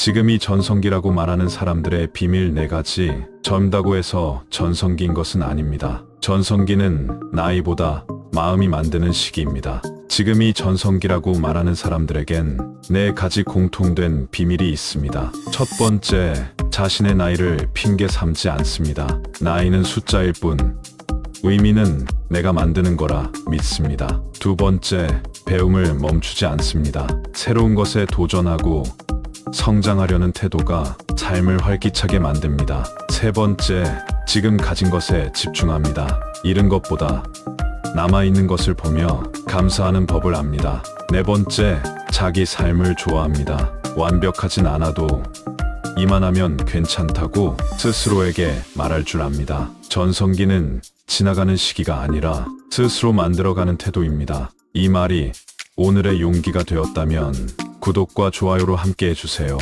지금이 전성기라고 말하는 사람들의 비밀 네 가지. 젊다고 해서 전성기인 것은 아닙니다. 전성기는 나이보다 마음이 만드는 시기입니다. 지금이 전성기라고 말하는 사람들에겐 네 가지 공통된 비밀이 있습니다. 첫 번째, 자신의 나이를 핑계 삼지 않습니다. 나이는 숫자일 뿐, 의미는 내가 만드는 거라 믿습니다. 두 번째, 배움을 멈추지 않습니다. 새로운 것에 도전하고 성장하려는 태도가 삶을 활기차게 만듭니다. 세 번째, 지금 가진 것에 집중합니다. 잃은 것보다 남아있는 것을 보며 감사하는 법을 압니다. 네 번째, 자기 삶을 좋아합니다. 완벽하진 않아도 이만하면 괜찮다고 스스로에게 말할 줄 압니다. 전성기는 지나가는 시기가 아니라 스스로 만들어가는 태도입니다. 이 말이 오늘의 용기가 되었다면 구독과 좋아요로 함께 해주세요.